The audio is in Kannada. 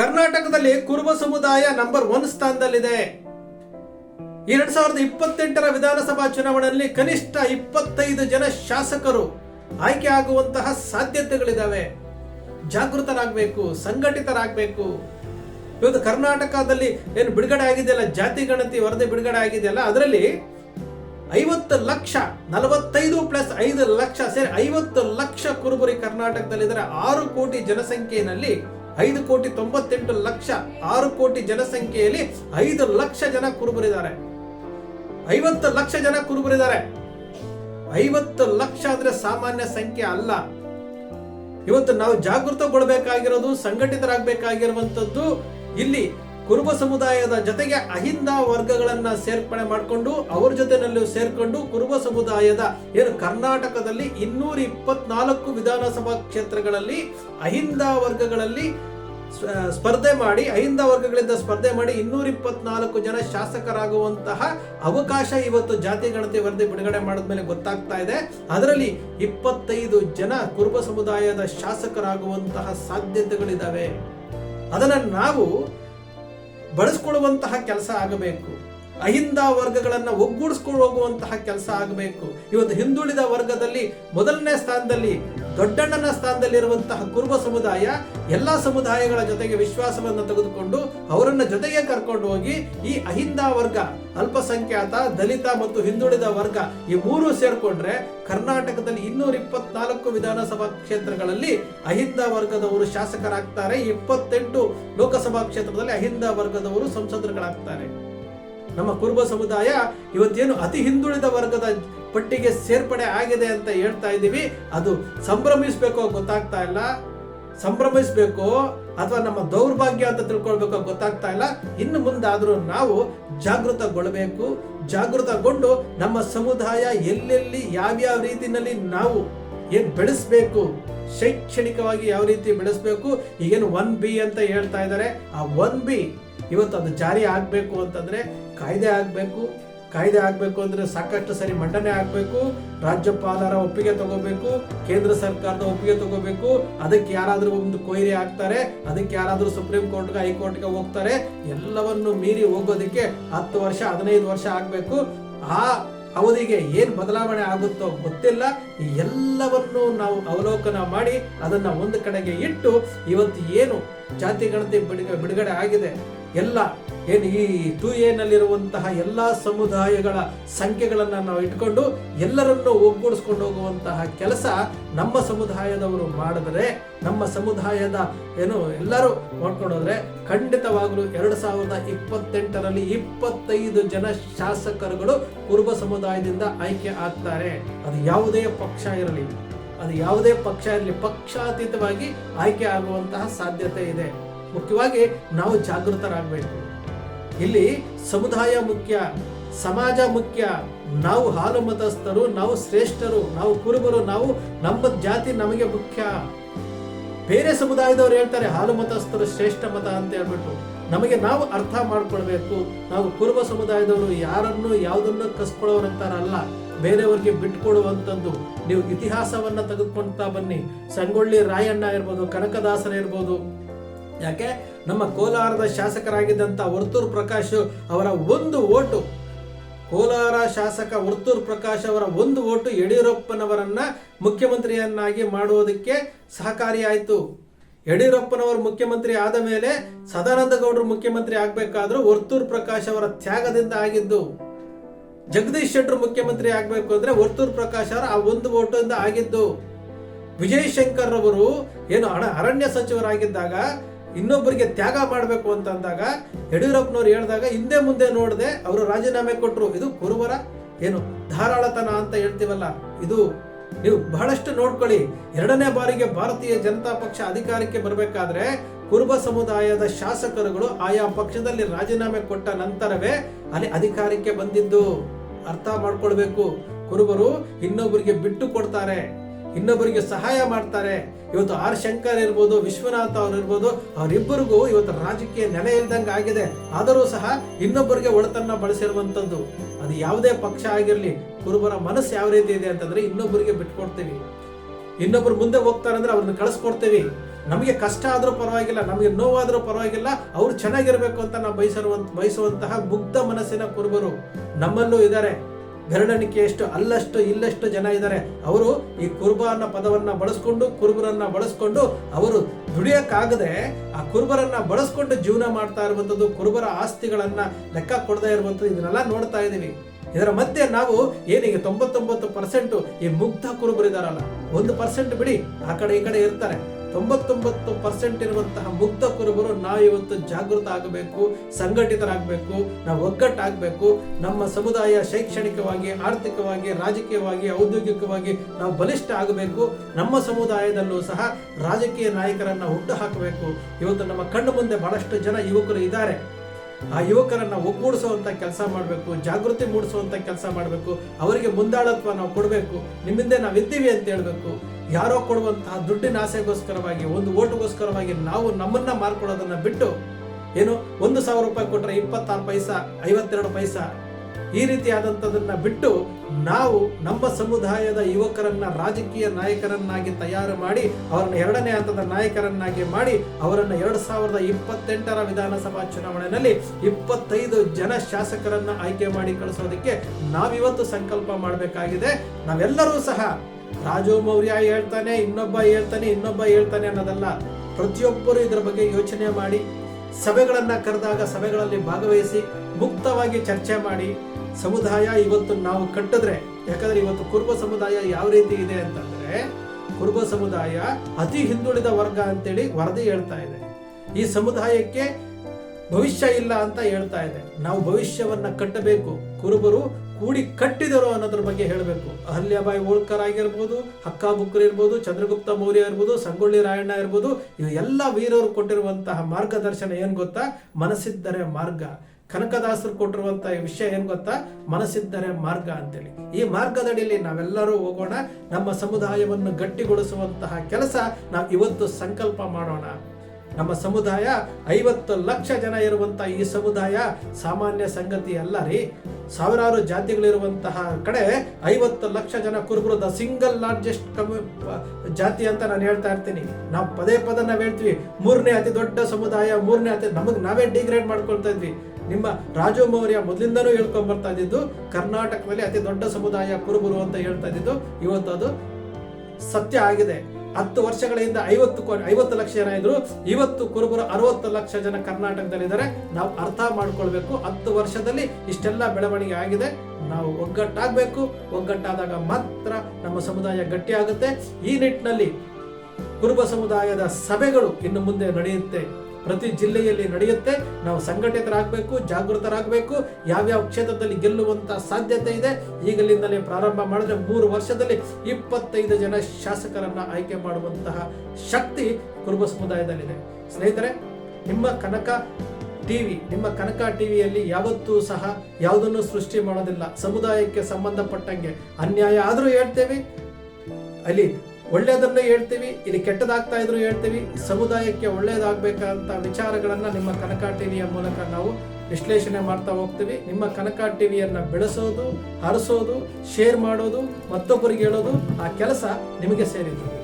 ಕರ್ನಾಟಕದಲ್ಲಿ ಕುರುಬ ಸಮುದಾಯ ನಂಬರ್ ಒನ್ ಸ್ಥಾನದಲ್ಲಿದೆ. ಎರಡ್ ಸಾವಿರದ ಇಪ್ಪತ್ತೆಂಟರ ವಿಧಾನಸಭಾ ಚುನಾವಣೆಯಲ್ಲಿ ಕನಿಷ್ಠ ಇಪ್ಪತ್ತೈದು ಜನ ಶಾಸಕರು ಆಯ್ಕೆ ಆಗುವಂತಹ ಸಾಧ್ಯತೆಗಳಿದಾವೆ. ಜಾಗೃತರಾಗಬೇಕು, ಸಂಘಟಿತರಾಗಬೇಕು. ಇವತ್ತು ಕರ್ನಾಟಕದಲ್ಲಿ ಏನು ಬಿಡುಗಡೆ ಆಗಿದೆಯಲ್ಲ ಜಾತಿ ಗಣತಿ ವರದಿ ಬಿಡುಗಡೆ ಆಗಿದೆಯಲ್ಲ ಅದರಲ್ಲಿ ಐವತ್ತು ಲಕ್ಷ, ನಲವತ್ತೈದು ಪ್ಲಸ್ ಐದು ಲಕ್ಷ ಸೇರಿ ಐವತ್ತು ಲಕ್ಷ ಕುರುಬರಿ ಕರ್ನಾಟಕದಲ್ಲಿದ್ದಾರೆ. ಆರು ಕೋಟಿ ಜನಸಂಖ್ಯೆಯಲ್ಲಿ ಐದು ಕೋಟಿ ತೊಂಬತ್ತೆಂಟು ಲಕ್ಷ, ಆರು ಕೋಟಿ ಜನಸಂಖ್ಯೆಯಲ್ಲಿ ಐದು ಲಕ್ಷ ಜನ ಕುರುಬರಿದ್ದಾರೆ. ಐವತ್ತು ಲಕ್ಷ ಜನ ಕುರುಬರಿದ್ದಾರೆ. ಐವತ್ತು ಲಕ್ಷ ಅಂದ್ರೆ ಸಾಮಾನ್ಯ ಸಂಖ್ಯೆ ಅಲ್ಲ. ಇವತ್ತು ನಾವು ಜಾಗೃತಗೊಳ್ಬೇಕಾಗಿರೋದು ಸಂಘಟಿತರಾಗಬೇಕಾಗಿರುವಂತದ್ದು ಇಲ್ಲಿ ಕುರುಬ ಸಮುದಾಯದ ಜೊತೆಗೆ ಅಹಿಂದ ವರ್ಗಗಳನ್ನ ಸೇರ್ಪಡೆ ಮಾಡಿಕೊಂಡು ಅವ್ರ ಜೊತೆನಲ್ಲೂ ಸೇರ್ಕೊಂಡು ಕುರುಬ ಸಮುದಾಯದ ಏನು ಕರ್ನಾಟಕದಲ್ಲಿ ಇನ್ನೂರ ಇಪ್ಪತ್ನಾಲ್ಕು ವಿಧಾನಸಭಾ ಕ್ಷೇತ್ರಗಳಲ್ಲಿ ಅಹಿಂದ ವರ್ಗಗಳಲ್ಲಿ ಸ್ಪರ್ಧೆ ಮಾಡಿ, ಅಹಿಂದ ವರ್ಗಗಳಿಂದ ಸ್ಪರ್ಧೆ ಮಾಡಿ ಇನ್ನೂರ ಇಪ್ಪತ್ನಾಲ್ಕು ಜನ ಶಾಸಕರಾಗುವಂತಹ ಅವಕಾಶ ಇವತ್ತು ಜಾತಿ ಗಣತಿ ವರದಿ ಬಿಡುಗಡೆ ಮಾಡಿದ್ಮೇಲೆ ಗೊತ್ತಾಗ್ತಾ ಇದೆ. ಅದರಲ್ಲಿ ಇಪ್ಪತ್ತೈದು ಜನ ಕುರುಬ ಸಮುದಾಯದ ಶಾಸಕರಾಗುವಂತಹ ಸಾಧ್ಯತೆಗಳಿದಾವೆ. ಅದನ್ನ ನಾವು ಬಳಸ್ಕೊಳ್ಳುವಂತಹ ಕೆಲಸ ಆಗಬೇಕು. ಅಹಿಂದ ವರ್ಗಗಳನ್ನು ಒಗ್ಗೂಡಿಸ್ಕೊಂಡು ಹೋಗುವಂತಹ ಕೆಲಸ ಆಗಬೇಕು. ಇವತ್ತು ಹಿಂದುಳಿದ ವರ್ಗದಲ್ಲಿ ಮೊದಲನೇ ಸ್ಥಾನದಲ್ಲಿ ದೊಡ್ಡಣ್ಣನ ಸ್ಥಾನದಲ್ಲಿರುವಂತಹ ಕುರುಬ ಸಮುದಾಯ ಎಲ್ಲ ಸಮುದಾಯಗಳ ಜೊತೆಗೆ ವಿಶ್ವಾಸವನ್ನು ತೆಗೆದುಕೊಂಡು ಅವರನ್ನ ಜೊತೆಗೆ ಕರ್ಕೊಂಡು ಹೋಗಿ ಈ ಅಹಿಂದ ವರ್ಗ, ಅಲ್ಪಸಂಖ್ಯಾತ, ದಲಿತ ಮತ್ತು ಹಿಂದುಳಿದ ವರ್ಗ ಈ ಮೂರು ಸೇರ್ಕೊಂಡ್ರೆ ಕರ್ನಾಟಕದಲ್ಲಿ ಇನ್ನೂರ ಇಪ್ಪತ್ನಾಲ್ಕು ವಿಧಾನಸಭಾ ಕ್ಷೇತ್ರಗಳಲ್ಲಿ ಅಹಿಂದ ವರ್ಗದವರು ಶಾಸಕರಾಗ್ತಾರೆ. ಇಪ್ಪತ್ತೆಂಟು ಲೋಕಸಭಾ ಕ್ಷೇತ್ರದಲ್ಲಿ ಅಹಿಂದ ವರ್ಗದವರು ಸಂಸದರುಗಳಾಗ್ತಾರೆ. ನಮ್ಮ ಕುರುಬ ಸಮುದಾಯ ಇವತ್ತೇನು ಅತಿ ಹಿಂದುಳಿದ ವರ್ಗದ ಪಟ್ಟಿಗೆ ಸೇರ್ಪಡೆ ಆಗಿದೆ ಅಂತ ಹೇಳ್ತಾ ಇದ್ದೀವಿ. ಅದು ಸಂಭ್ರಮಿಸ್ಬೇಕೋ ಗೊತ್ತಾಗ್ತಾ ಇಲ್ಲ. ಸಂಭ್ರಮಿಸಬೇಕು ಅಥವಾ ನಮ್ಮ ದೌರ್ಭಾಗ್ಯ ಅಂತ ತಿಳ್ಕೊಳ್ಬೇಕೋ ಗೊತ್ತಾಗ್ತಾ ಇಲ್ಲ. ಇನ್ನು ಮುಂದಾದರೂ ನಾವು ಜಾಗೃತಗೊಳ್ಳಬೇಕು. ಜಾಗೃತಗೊಂಡು ನಮ್ಮ ಸಮುದಾಯ ಎಲ್ಲೆಲ್ಲಿ ಯಾವ್ಯಾವ ರೀತಿಯಲ್ಲಿ ನಾವು ಏನ್ ಬೆಳೆಸ್ಬೇಕು, ಶೈಕ್ಷಣಿಕವಾಗಿ ಯಾವ ರೀತಿ ಬೆಳೆಸ್ಬೇಕು, ಈಗೇನು ಒನ್ ಬಿ ಅಂತ ಹೇಳ್ತಾ ಇದ್ದಾರೆ. ಆ ಒನ್ ಬಿ ಇವತ್ತು ಅದು ಜಾರಿ ಆಗಬೇಕು ಅಂತಂದ್ರೆ ಕಾಯ್ದೆ ಆಗಬೇಕು. ಕಾಯ್ದೆ ಆಗಬೇಕು ಅಂದ್ರೆ ಸಾಕಷ್ಟು ಸರಿ ಮಂಡನೆ ಆಗಬೇಕು, ರಾಜ್ಯಪಾಲರ ಒಪ್ಪಿಗೆ ತಗೋಬೇಕು, ಕೇಂದ್ರ ಸರ್ಕಾರದ ಒಪ್ಪಿಗೆ ತಗೋಬೇಕು. ಅದಕ್ಕೆ ಯಾರಾದರೂ ಒಂದು ಕೊಯ್ರಿ ಆಗ್ತಾರೆ ಅದಕ್ಕೆ ಯಾರಾದರೂ ಸುಪ್ರೀಂ ಕೋರ್ಟ್ಗೆ ಹೈಕೋರ್ಟ್ಗೆ ಹೋಗ್ತಾರೆ. ಎಲ್ಲವನ್ನು ಮೀರಿ ಹೋಗೋದಕ್ಕೆ ಹತ್ತು ವರ್ಷ, ಹದಿನೈದು ವರ್ಷ ಆಗಬೇಕು. ಆ ಅವಧಿಗೆ ಏನು ಬದಲಾವಣೆ ಆಗುತ್ತೋ ಗೊತ್ತಿಲ್ಲ. ಈ ಎಲ್ಲವನ್ನು ನಾವು ಅವಲೋಕನ ಮಾಡಿ ಅದನ್ನ ಒಂದು ಕಡೆಗೆ ಇಟ್ಟು ಇವತ್ತು ಏನು ಜಾತಿ ಗಣತಿ ಬಿಡುಗ, ಬಿಡುಗಡೆ ಆಗಿದೆ. ಎಲ್ಲ ಏನು ಈ ಟು ಎನಲ್ಲಿರುವಂತಹ ಎಲ್ಲ ಸಮುದಾಯಗಳ ಸಂಖ್ಯೆಗಳನ್ನು ನಾವು ಇಟ್ಕೊಂಡು ಎಲ್ಲರನ್ನೂ ಒಗ್ಗೂಡಿಸ್ಕೊಂಡು ಹೋಗುವಂತಹ ಕೆಲಸ ನಮ್ಮ ಸಮುದಾಯದವರು ಮಾಡಿದ್ರೆ, ನಮ್ಮ ಸಮುದಾಯದ ಏನು ಎಲ್ಲರೂ ಮಾಡ್ಕೊಂಡೋದ್ರೆ ಖಂಡಿತವಾಗಲೂ ಎರಡು ಸಾವಿರದ ಇಪ್ಪತ್ತೆಂಟರಲ್ಲಿ ಇಪ್ಪತ್ತೈದು ಜನ ಶಾಸಕರುಗಳು ಕುರುಬ ಸಮುದಾಯದಿಂದ ಆಯ್ಕೆ ಆಗ್ತಾರೆ. ಅದು ಯಾವುದೇ ಪಕ್ಷ ಇರಲಿ, ಅದು ಯಾವುದೇ ಪಕ್ಷ ಇರಲಿ, ಪಕ್ಷಾತೀತವಾಗಿ ಆಯ್ಕೆ ಆಗುವಂತಹ ಸಾಧ್ಯತೆ ಇದೆ. ಮುಖ್ಯವಾಗಿ ನಾವು ಜಾಗೃತರಾಗಬೇಕು. ಇಲ್ಲಿ ಸಮುದಾಯ ಮುಖ್ಯ, ಸಮಾಜ ಮುಖ್ಯ, ನಾವು ಹಾಲು ಮತಸ್ಥರು, ನಾವು ಶ್ರೇಷ್ಠರು, ನಾವು ಕುರುಬರು, ನಾವು ನಮ್ಮ ಜಾತಿ ನಮಗೆ ಮುಖ್ಯ. ಬೇರೆ ಸಮುದಾಯದವ್ರು ಹೇಳ್ತಾರೆ, ಹಾಲು ಮತಸ್ಥರು ಶ್ರೇಷ್ಠ ಮತ ಅಂತ ಹೇಳ್ಬಿಟ್ಟು. ನಮಗೆ ನಾವು ಅರ್ಥ ಮಾಡ್ಕೊಳ್ಬೇಕು. ನಾವು ಕುರುಬ ಸಮುದಾಯದವರು, ಯಾರನ್ನು, ಯಾವುದನ್ನು ಕಸ್ಕೊಳ್ಳೋರಂತಾರಲ್ಲ ಬೇರೆಯವರಿಗೆ ಬಿಟ್ಕೊಡುವಂಥದ್ದು. ನೀವು ಇತಿಹಾಸವನ್ನ ತೆಗೆದುಕೊಳ್ತಾ ಬನ್ನಿ. ಸಂಗೊಳ್ಳಿ ರಾಯಣ್ಣ ಇರ್ಬೋದು ಕನಕದಾಸರ ಇರ್ಬೋದು. ಯಾಕೆ? ನಮ್ಮ ಕೋಲಾರದ ಶಾಸಕರಾಗಿದ್ದಂಥ ವರ್ತೂರ್ ಪ್ರಕಾಶ್ ಅವರ ಒಂದು ಓಟು. ಕೋಲಾರ ಶಾಸಕ ವರ್ತೂರ್ ಪ್ರಕಾಶ್ ಅವರ ಒಂದು ಓಟು ಯಡಿಯೂರಪ್ಪನವರನ್ನ ಮುಖ್ಯಮಂತ್ರಿಯನ್ನಾಗಿ ಮಾಡುವುದಕ್ಕೆ ಸಹಕಾರಿಯಾಯಿತು ಯಡಿಯೂರಪ್ಪನವರು ಮುಖ್ಯಮಂತ್ರಿ ಆದ ಮೇಲೆ ಸದಾನಂದ ಗೌಡರು ಮುಖ್ಯಮಂತ್ರಿ ಆಗಬೇಕಾದ್ರೂ ವರ್ತೂರ್ ಪ್ರಕಾಶ್ ಅವರ ತ್ಯಾಗದಿಂದ ಆಗಿದ್ದು, ಜಗದೀಶ್ ಶೆಟ್ಟರ್ ಮುಖ್ಯಮಂತ್ರಿ ಆಗಬೇಕು ಅಂದ್ರೆ ವರ್ತೂರ್ ಪ್ರಕಾಶ್ ಅವರ ಆ ಒಂದು ಓಟಿಂದ ಆಗಿದ್ದು. ವಿಜಯ್ ಶಂಕರ್ ಅವರು ಏನು ಅರಣ್ಯ ಸಚಿವರಾಗಿದ್ದಾಗ ಇನ್ನೊಬ್ಬರಿಗೆ ತ್ಯಾಗ ಮಾಡಬೇಕು ಅಂತ ಅಂದಾಗ ಯಡಿಯೂರಪ್ಪನವ್ರು ಹೇಳಿದಾಗ ಹಿಂದೆ ಮುಂದೆ ನೋಡದೆ ಅವರು ರಾಜೀನಾಮೆ ಕೊಟ್ಟರು ಇದು ಕುರುಬರ? ಏನು ಧಾರಾಳತನ ಅಂತ ಹೇಳ್ತೀವಲ್ಲ? ಇದು ನೀವು ಬಹಳಷ್ಟು ನೋಡ್ಕೊಳ್ಳಿ. ಎರಡನೇ ಬಾರಿಗೆ ಭಾರತೀಯ ಜನತಾ ಪಕ್ಷ ಅಧಿಕಾರಕ್ಕೆ ಬರಬೇಕಾದ್ರೆ ಕುರುಬ ಸಮುದಾಯದ ಶಾಸಕರುಗಳು ಆಯಾ ಪಕ್ಷದಲ್ಲಿ ರಾಜೀನಾಮೆ ಕೊಟ್ಟ ನಂತರವೇ ಅಲ್ಲಿ ಅಧಿಕಾರಕ್ಕೆ ಬಂದಿದ್ದು ಅರ್ಥ ಮಾಡ್ಕೊಳ್ಬೇಕು. ಕುರುಬರು ಇನ್ನೊಬ್ಬರಿಗೆ ಬಿಟ್ಟು ಕೊಡ್ತಾರೆ. ಇನ್ನೊಬ್ಬರಿಗೆ ಸಹಾಯ ಮಾಡ್ತಾರೆ. ಇವತ್ತು ಆರ್ ಶಂಕರ್ ಇರ್ಬೋದು, ವಿಶ್ವನಾಥ್ ಅವ್ರು ಇರ್ಬೋದು, ಅವರಿಬ್ಬರಿಗೂ ಇವತ್ತು ರಾಜಕೀಯ ನೆಲೆ ಇಲ್ದಂಗೆ ಆಗಿದೆ. ಆದರೂ ಸಹ ಇನ್ನೊಬ್ಬರಿಗೆ ಒಳತನ್ನ ಬಳಸಿರುವಂತದ್ದು. ಅದು ಯಾವುದೇ ಪಕ್ಷ ಆಗಿರಲಿ, ಕುರುಬರ ಮನಸ್ಸು ಯಾವ ರೀತಿ ಇದೆ ಅಂತಂದ್ರೆ ಇನ್ನೊಬ್ಬರಿಗೆ ಬಿಟ್ಕೊಡ್ತೀವಿ. ಇನ್ನೊಬ್ರು ಮುಂದೆ ಹೋಗ್ತಾರೆ ಅಂದ್ರೆ ಅವ್ರನ್ನ ಕಳಿಸ್ಕೊಡ್ತೀವಿ. ನಮಗೆ ಕಷ್ಟ ಆದರೂ ಪರವಾಗಿಲ್ಲ, ನಮಗೆ ನೋವಾದರೂ ಪರವಾಗಿಲ್ಲ, ಅವ್ರು ಚೆನ್ನಾಗಿರ್ಬೇಕು ಅಂತ ನಾವು ಬಯಸಿರುವಂತ, ಬಯಸುವಂತಹ ಮುಗ್ಧ ಮನಸ್ಸಿನ ಕುರುಬರು ನಮ್ಮಲ್ಲೂ ಇದ್ದಾರೆ. ಬೆರಳೆಣಿಕೆಯಷ್ಟು ಅಲ್ಲಷ್ಟು ಇಲ್ಲಷ್ಟು ಜನ ಇದ್ದಾರೆ. ಅವರು ಈ ಕುರುಬ ಅನ್ನೋ ಪದವನ್ನ ಬಳಸ್ಕೊಂಡು, ಕುರುಬರನ್ನ ಬಳಸ್ಕೊಂಡು ಅವರು ದುಡಿಯೋಕ್ಕಾಗದೆ ಆ ಕುರುಬರನ್ನ ಬಳಸ್ಕೊಂಡು ಜೀವನ ಮಾಡ್ತಾ ಇರುವಂಥದ್ದು, ಕುರುಬರ ಆಸ್ತಿಗಳನ್ನ ಲೆಕ್ಕ ಕೊಡದೇ ಇರುವಂಥದ್ದು ಇದನ್ನೆಲ್ಲ ನೋಡ್ತಾ ಇದ್ದೀವಿ. ಇದರ ಮಧ್ಯೆ ನಾವು ಏನಿಗೆ ತೊಂಬತ್ತೊಂಬತ್ತು ಪರ್ಸೆಂಟು ಈ ಮುಗ್ಧ ಕುರುಬರಿದಾರಲ್ಲ? ಒಂದು ಪರ್ಸೆಂಟ್ ಬಿಡಿ, ಆ ಕಡೆ ಈ ಕಡೆ ಇರ್ತಾರೆ. ತೊಂಬತ್ತೊಂಬತ್ತು ಪರ್ಸೆಂಟ್ ಇರುವಂತಹ ಮುಕ್ತ ಕುರುಬರು ನಾವು ಇವತ್ತು ಜಾಗೃತ ಆಗಬೇಕು, ಸಂಘಟಿತರಾಗಬೇಕು, ನಾವು ಒಗ್ಗಟ್ಟಾಗಬೇಕು. ನಮ್ಮ ಸಮುದಾಯ ಶೈಕ್ಷಣಿಕವಾಗಿ, ಆರ್ಥಿಕವಾಗಿ, ರಾಜಕೀಯವಾಗಿ, ಔದ್ಯೋಗಿಕವಾಗಿ ನಾವು ಬಲಿಷ್ಠ ಆಗಬೇಕು. ನಮ್ಮ ಸಮುದಾಯದಲ್ಲೂ ಸಹ ರಾಜಕೀಯ ನಾಯಕರನ್ನ ಹುಟ್ಟು ಹಾಕಬೇಕು. ಇವತ್ತು ನಮ್ಮ ಕಣ್ಣು ಮುಂದೆ ಬಹಳಷ್ಟು ಜನ ಯುವಕರು ಇದ್ದಾರೆ. ಆ ಯುವಕರನ್ನ ಒಗ್ಗೂಡಿಸುವಂಥ ಕೆಲಸ ಮಾಡಬೇಕು, ಜಾಗೃತಿ ಮೂಡಿಸುವಂತ ಕೆಲಸ ಮಾಡಬೇಕು. ಅವರಿಗೆ ಮುಂದಾಳತ್ವ ನಾವು ಕೊಡಬೇಕು. ನಿಮ್ಮಿಂದ ನಾವು ಇದ್ದೀವಿ ಅಂತ ಹೇಳ್ಬೇಕು. ಯಾರೋ ಕೊಡುವಂತಹ ದುಡ್ಡಿನ ಆಸೆಗೋಸ್ಕರವಾಗಿ, ಒಂದು ಓಟುಗೋಸ್ಕರವಾಗಿ ನಾವು ನಮ್ಮನ್ನ ಮಾರ್ಕೊಳ್ಳೋದನ್ನ ಬಿಟ್ಟು, ಏನು, ಒಂದು ಸಾವಿರ ರೂಪಾಯಿ ಕೊಟ್ಟರೆ ಇಪ್ಪತ್ತಾರು ಪೈಸಾ, ಐವತ್ತೆರಡು ಪೈಸಾ, ಈ ರೀತಿಯಾದಂಥದನ್ನ ಬಿಟ್ಟು ನಾವು ನಮ್ಮ ಸಮುದಾಯದ ಯುವಕರನ್ನ, ರಾಜಕೀಯ ನಾಯಕರನ್ನಾಗಿ ತಯಾರು ಮಾಡಿ, ಅವರನ್ನು ಎರಡನೇ ಹಂತದ ನಾಯಕರನ್ನಾಗಿ ಮಾಡಿ, ಅವರನ್ನು ಎರಡು ಸಾವಿರದ ಇಪ್ಪತ್ತೆಂಟರ ವಿಧಾನಸಭಾ ಚುನಾವಣೆಯಲ್ಲಿ ಇಪ್ಪತ್ತೈದು ಜನ ಶಾಸಕರನ್ನ ಆಯ್ಕೆ ಮಾಡಿ ಕಳಿಸೋದಕ್ಕೆ ನಾವಿವತ್ತು ಸಂಕಲ್ಪ ಮಾಡಬೇಕಾಗಿದೆ. ನಾವೆಲ್ಲರೂ ಸಹ ರಾಜು ಮೌರ್ಯ ಹೇಳ್ತಾನೆ, ಇನ್ನೊಬ್ಬ ಹೇಳ್ತಾನೆ ಇನ್ನೊಬ್ಬ ಹೇಳ್ತಾನೆ ಅನ್ನೋದಲ್ಲ ಪ್ರತಿಯೊಬ್ಬರು ಇದರ ಬಗ್ಗೆ ಯೋಚನೆ ಮಾಡಿ, ಸಭೆಗಳನ್ನು ಕರೆದಾಗ ಸಭೆಗಳಲ್ಲಿ ಭಾಗವಹಿಸಿ, ಮುಕ್ತವಾಗಿ ಚರ್ಚೆ ಮಾಡಿ, ಸಮುದಾಯ ಇವತ್ತು ನಾವು ಕಟ್ಟಿದ್ರೆ, ಯಾಕಂದ್ರೆ ಇವತ್ತು ಕುರುಬ ಸಮುದಾಯ ಯಾವ ರೀತಿ ಇದೆ ಅಂತಂದ್ರೆ, ಕುರುಬ ಸಮುದಾಯ ಅತಿ ಹಿಂದುಳಿದ ವರ್ಗ ಅಂತೇಳಿ ವರದಿ ಹೇಳ್ತಾ ಇದೆ. ಈ ಸಮುದಾಯಕ್ಕೆ ಭವಿಷ್ಯ ಇಲ್ಲ ಅಂತ ಹೇಳ್ತಾ ಇದೆ. ನಾವು ಭವಿಷ್ಯವನ್ನ ಕಟ್ಟಬೇಕು. ಕುರುಬರು ಕೂಡಿ ಕಟ್ಟಿದರು ಅನ್ನೋದ್ರ ಬಗ್ಗೆ ಹೇಳಬೇಕು. ಅಹಲ್ಯಾಬಾಯಿ ಹೋಳ್ಕರ್ ಆಗಿರ್ಬೋದು, ಹಕ್ಕ ಬುಕ್ಕರ್ ಇರ್ಬೋದು, ಚಂದ್ರಗುಪ್ತ ಮೌರ್ಯ ಇರ್ಬೋದು, ಸಂಗೊಳ್ಳಿ ರಾಯಣ್ಣ ಇರ್ಬೋದು, ಇವು ಎಲ್ಲ ವೀರರು ಕೊಟ್ಟಿರುವಂತಹ ಮಾರ್ಗದರ್ಶನ ಏನು ಗೊತ್ತಾ? ಮನಸ್ಸಿದ್ದರೆ ಮಾರ್ಗ. ಕನಕದಾಸರು ಕೊಟ್ಟಿರುವಂತಹ ವಿಷಯ ಏನ್ ಗೊತ್ತಾ? ಮನಸ್ಸಿದ್ದರೆ ಮಾರ್ಗ ಅಂತೇಳಿ. ಈ ಮಾರ್ಗದಡಿಯಲ್ಲಿ ನಾವೆಲ್ಲರೂ ಹೋಗೋಣ. ನಮ್ಮ ಸಮುದಾಯವನ್ನು ಗಟ್ಟಿಗೊಳಿಸುವಂತಹ ಕೆಲಸ ನಾವು ಇವತ್ತು ಸಂಕಲ್ಪ ಮಾಡೋಣ. ನಮ್ಮ ಸಮುದಾಯ ಐವತ್ತು ಲಕ್ಷ ಜನ ಇರುವಂತಹ ಈ ಸಮುದಾಯ ಸಾಮಾನ್ಯ ಸಂಗತಿ ಅಲ್ಲ ರೀ. ಸಾವಿರಾರು ಜಾತಿಗಳಿರುವಂತಹ ಕಡೆ ಐವತ್ತು ಲಕ್ಷ ಜನ ಕುರುಬರು ದ ಸಿಂಗಲ್ ಲಾರ್ಜೆಸ್ಟ್ ಕಮ್ ಜಾತಿ ಅಂತ ನಾನು ಹೇಳ್ತಾ ಇರ್ತೀನಿ. ನಾವು ಪದೇ ಪದ ನಾವು ಹೇಳ್ತೀವಿ, ಮೂರನೇ ಅತಿ ದೊಡ್ಡ ಸಮುದಾಯ, ಮೂರನೇ ಅತಿ ನಮಗೆ ನಾವೇ ಡಿಗ್ರೇಡ್ ಮಾಡ್ಕೊಳ್ತಾ ಇದ್ವಿ. ನಿಮ್ಮ ರಾಜು ಮೌರ್ಯ ಮೊದಲಿಂದನೂ ಹೇಳ್ಕೊಂಡ್ ಬರ್ತಾ ಇದ್ದಿದ್ದು, ಕರ್ನಾಟಕದಲ್ಲಿ ಅತಿ ದೊಡ್ಡ ಸಮುದಾಯ ಕುರುಬರು ಅಂತ ಹೇಳ್ತಾ ಇದ್ದಿದ್ದು, ಇವತ್ತು ಅದು ಸತ್ಯ ಆಗಿದೆ. ಹತ್ತು ವರ್ಷಗಳ ಹಿಂದೆ ಐವತ್ತು ಐವತ್ತು ಲಕ್ಷ ಜನ ಇದ್ರು. ಇವತ್ತು ಕುರುಬರು ಅರವತ್ತು ಲಕ್ಷ ಜನ ಕರ್ನಾಟಕದಲ್ಲಿದ್ದಾರೆ. ನಾವು ಅರ್ಥ ಮಾಡ್ಕೊಳ್ಬೇಕು. ಹತ್ತು ವರ್ಷದಲ್ಲಿ ಇಷ್ಟೆಲ್ಲ ಬೆಳವಣಿಗೆ ಆಗಿದೆ. ನಾವು ಒಗ್ಗಟ್ಟಾಗಬೇಕು. ಒಗ್ಗಟ್ಟಾದಾಗ ಮಾತ್ರ ನಮ್ಮ ಸಮುದಾಯ ಗಟ್ಟಿಯಾಗುತ್ತೆ ಈ ನಿಟ್ಟಿನಲ್ಲಿ ಕುರುಬ ಸಮುದಾಯದ ಸಭೆಗಳು ಇನ್ನು ಮುಂದೆ ನಡೆಯುತ್ತೆ. ಪ್ರತಿ ಜಿಲ್ಲೆಯಲ್ಲಿ ನಡೆಯುತ್ತೆ. ನಾವು ಸಂಘಟಿತರಾಗಬೇಕು, ಜಾಗೃತರಾಗಬೇಕು. ಯಾವ್ಯಾವ ಕ್ಷೇತ್ರದಲ್ಲಿ ಗೆಲ್ಲುವಂತ ಸಾಧ್ಯತೆ ಇದೆ, ಈಗಲಿಂದಲೇ ಪ್ರಾರಂಭ ಮಾಡಿದ್ರೆ ಮೂರು ವರ್ಷದಲ್ಲಿ ಇಪ್ಪತ್ತೈದು ಜನ ಶಾಸಕರನ್ನ ಆಯ್ಕೆ ಮಾಡುವಂತಹ ಶಕ್ತಿ ಕುರುಬ ಸಮುದಾಯದಲ್ಲಿದೆ. ಸ್ನೇಹಿತರೆ, ನಿಮ್ಮ ಕನಕ ಟಿವಿ ನಿಮ್ಮ ಕನಕ ಟಿವಿಯಲ್ಲಿ ಯಾವತ್ತೂ ಸಹ ಯಾವುದನ್ನು ಸೃಷ್ಟಿ ಮಾಡೋದಿಲ್ಲ. ಸಮುದಾಯಕ್ಕೆ ಸಂಬಂಧಪಟ್ಟಂಗೆ ಅನ್ಯಾಯ ಆದರೂ ಹೇಳ್ತೇವೆ. ಅಲ್ಲಿ ಒಳ್ಳೆಯದನ್ನು ಹೇಳ್ತೀವಿ ಇಲ್ಲಿ ಕೆಟ್ಟದಾಗ್ತಾ ಇದ್ರು ಹೇಳ್ತೀವಿ, ಸಮುದಾಯಕ್ಕೆ ಒಳ್ಳೆಯದಾಗಬೇಕಂತ ವಿಚಾರಗಳನ್ನು ನಿಮ್ಮ ಕನಕ ಟಿವಿಯ ಮೂಲಕ ನಾವು ವಿಶ್ಲೇಷಣೆ ಮಾಡ್ತಾ ಹೋಗ್ತೀವಿ. ನಿಮ್ಮ ಕನಕ ಟಿವಿಯನ್ನ ಬೆಳೆಸೋದು, ಹರಿಸೋದು ಶೇರ್ ಮಾಡೋದು, ಮತ್ತೊಬ್ಬರಿಗೆ ಹೇಳೋದು, ಆ ಕೆಲಸ ನಿಮಗೆ ಸೇರಿದ್ದು